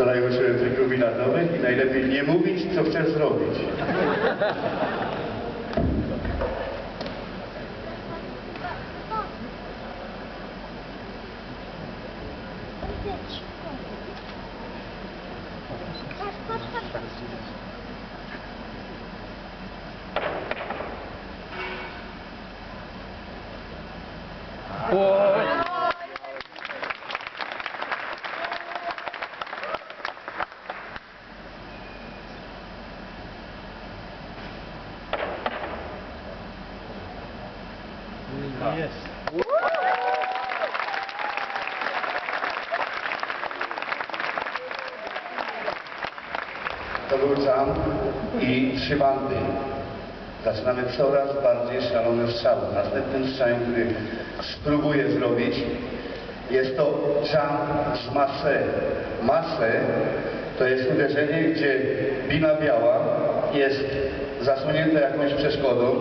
Wczoraj uczyłem trików bilardowych i najlepiej nie mówić, co chcesz zrobić. Patrz, patrz, patrz. Jest. Jump i trzy bandy. Zaczynamy coraz bardziej szalone strzały. Następnym strzałem, który spróbuję zrobić, jest to jump z masę. Masę to jest uderzenie, gdzie bina biała jest zasłonięta jakąś przeszkodą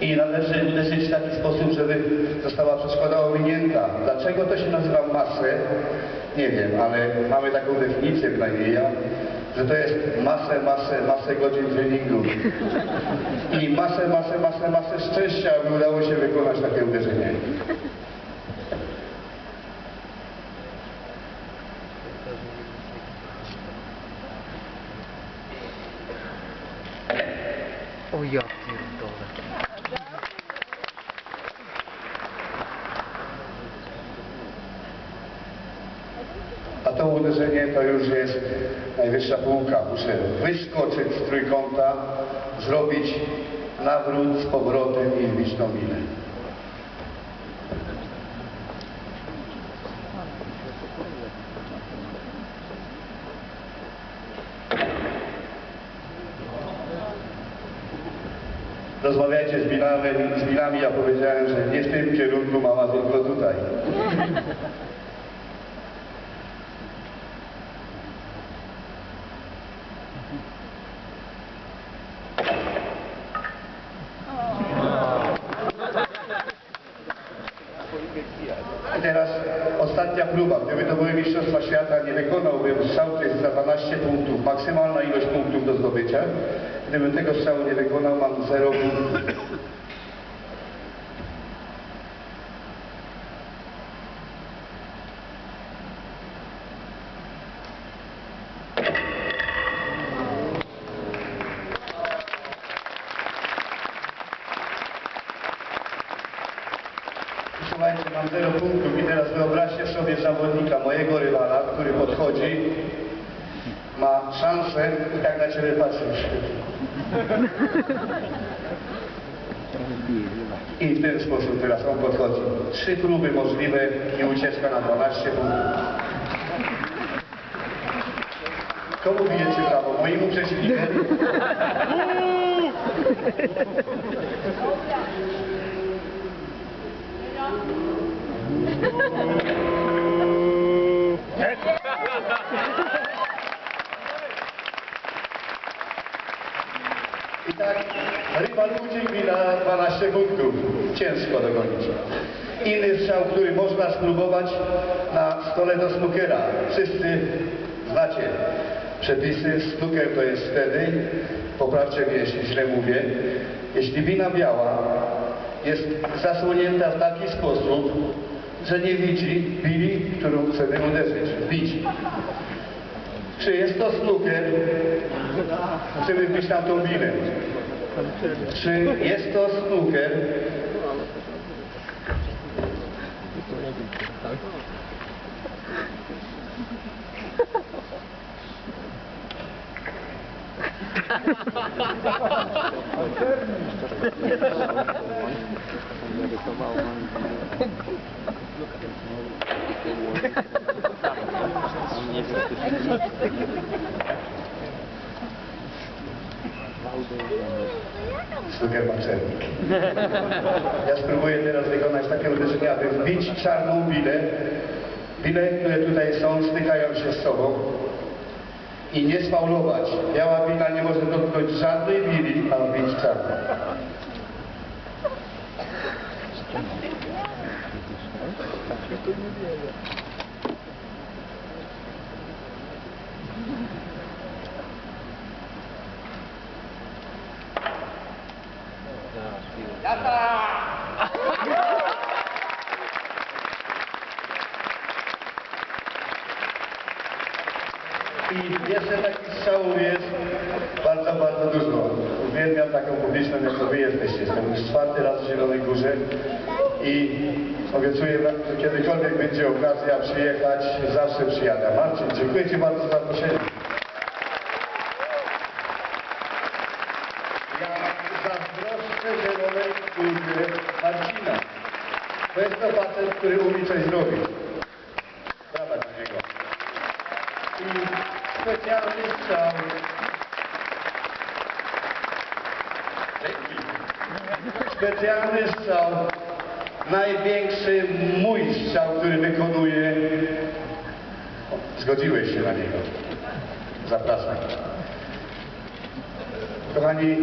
i należy uderzyć w taki sposób, żeby została przeszkoda ominięta. Dlaczego to się nazywa masę? Nie wiem, ale mamy taką definicję przynajmniej ja, że to jest masę, masę, masę godzin treningu. I masę, masę, masę, masę szczęścia, aby udało się wykonać takie uderzenie. O ja pierdolę. A to uderzenie to już jest najwyższa półka. Muszę wyskoczyć z trójkąta, zrobić nawrót z powrotem i wbić tą minę. Rozmawiajcie z Bilami, z ja powiedziałem, że nie w tym kierunku mama, tylko tutaj. I teraz ostatnia próba. Gdyby to były Mistrzostwa Świata, nie wykonałbym strzału, to jest za 12 punktów. Maksymalna ilość punktów do zdobycia. Gdybym tego strzału nie wykonał, mam 0 0 punktów i teraz wyobraźcie sobie zawodnika, mojego rywala, który podchodzi, ma szansę i tak na ciebie patrzy. I w ten sposób teraz on podchodzi. Trzy próby możliwe i ucieczka na 12 punktów. Komu bijecie brawo? Moim przeciwnikowi? I tak rywal uciekł mi na 12 punktów. Ciężko dogonić. Inny strzał, który można spróbować na stole do snookera. Wszyscy znacie przepisy. Snooker to jest wtedy, poprawcie mnie, jeśli źle mówię, jeśli wina biała jest zasłonięta w taki sposób, że nie widzi bili, którą chcemy uderzyć, bić. Czy jest to snooker? Chcemy wbić na tą bilę. Czy jest to snooker? Snooker ma czernik. Ja spróbuję teraz wykonać takie uderzenie, aby wbić czarną bilę. Bile, które tutaj są, stykają się z sobą i nie sfaulować. Biała bina nie może dotknąć żadnej bili, a wbić czarną. I jeszcze takich strzałów jest bardzo, bardzo dużo. Uwielbiam taką publiczność, jak to wy jesteście. Jestem już czwarty raz w Zielonej Górze i obiecuję wam, że kiedykolwiek będzie okazja przyjechać, zawsze przyjadę. Marcin, dziękuję Ci bardzo za zaproszenie. Ja zazdroszczę Zielonej Górze Marcina. To jest to facet, który umie coś zrobić. Brawa dla niego. Specjalny strzał. Specjalny strzał. Największy mój strzał, który wykonuję. Zgodziłeś się na niego. Zapraszam. Kochani,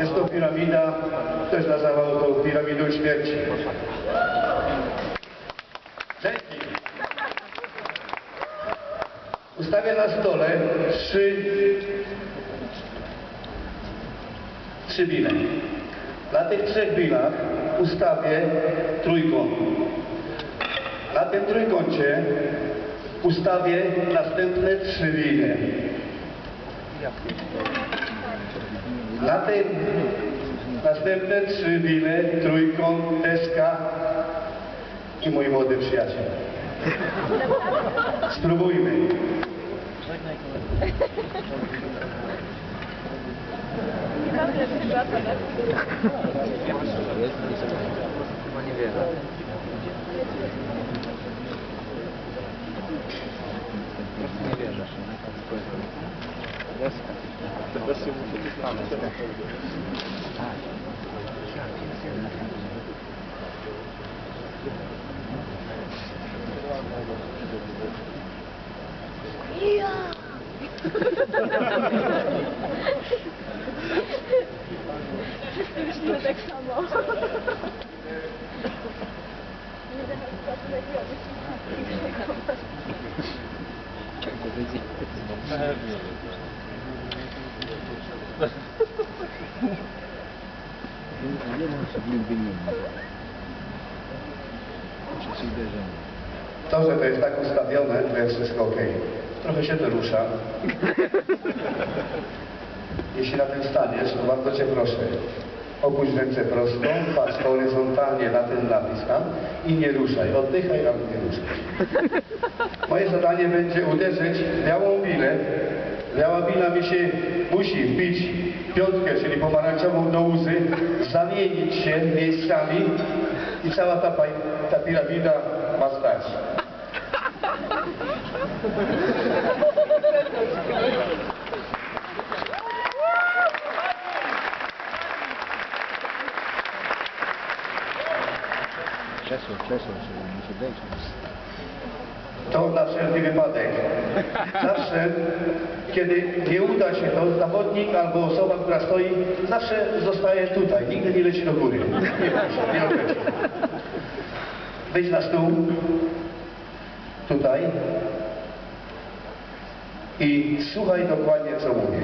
jest to piramida, ktoś nazwał to piramidą śmierci. Ustawię na stole trzy, trzy bile. Na tych trzech bilach ustawię trójkąt. Na tym trójkącie ustawię następne trzy bile. Na tym następne trzy bile, trójkąt, deska i mój młody przyjaciel. Spróbujmy. Yeah. Chyba nie wierzę. Nie. Wszyscy myślimy tak samo. Nie To, że to jest tak ustawione, to jest wszystko ok. Trochę się to rusza. Jeśli na tym staniesz, to bardzo Cię proszę. Opuść ręce prostą, patrz horyzontalnie na ten napis tam i nie ruszaj. Oddychaj, ale nie ruszaj. Moje zadanie będzie uderzyć białą bilę. Biała bila mi się musi wbić piątkę, czyli pomarańczową do łzy, zamienić się miejscami i cała ta, ta piramida ma stać. Krzesło, krzesło, żeby być. To na wszelki wypadek. Zawsze, kiedy nie uda się to, zawodnik albo osoba, która stoi, zawsze zostaje tutaj. Nigdy nie leci do góry. Nie się, nie. Wejdź na stół. Tutaj. I słuchaj dokładnie, co mówię.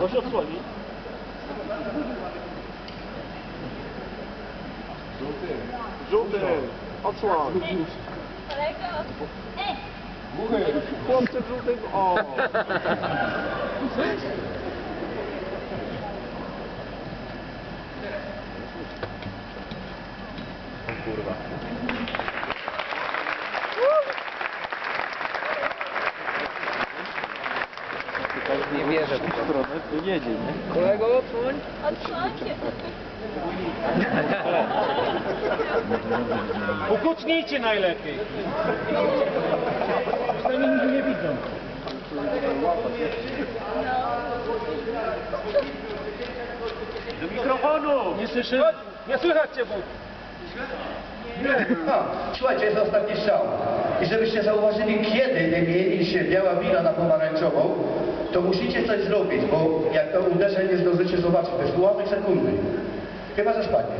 Proszę odsłonić. Żółty. Odsłoń. Kolego! Ej! Chłopcy w żółtym. O. Nie wierzę w to. jedzie, nie? Kolego, odsłoń. Odsłońcie! Ukucnijcie najlepiej. Przynajmniej nigdy nie widzą. Do mikrofonu! Nie słyszę? Nie słychać cię, bo... No, słuchajcie, jest ostatni strzał. I żebyście zauważyli, kiedy mieli się biała wina na pomarańczową, to musicie coś zrobić, bo jak to uderzę, nie zdążycie zobaczyć. To jest ułamek sekundy. Chyba, że spadnie.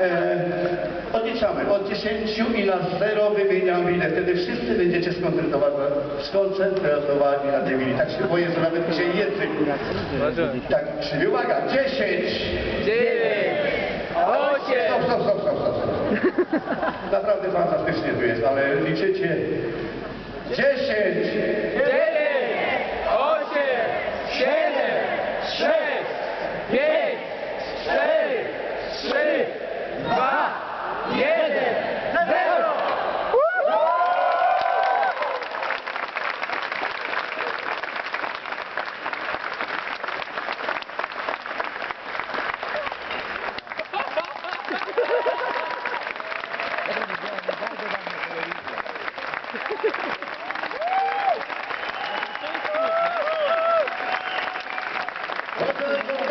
E, odliczamy od 10 i na 0 wymieniam winę. Wtedy wszyscy będziecie skoncentrowani, skoncentrowani na tej winie. Tak się boję, że nawet mi się język... Tak, czyli uwaga, 10, Dziewięć, Stop, stop, stop, stop, stop, stop. Naprawdę fantastycznie tu jest, ale liczycie. Dziesięć! Dziewięć! Osiem! Siedem! Sześć! Pięć! Cztery! Thank you.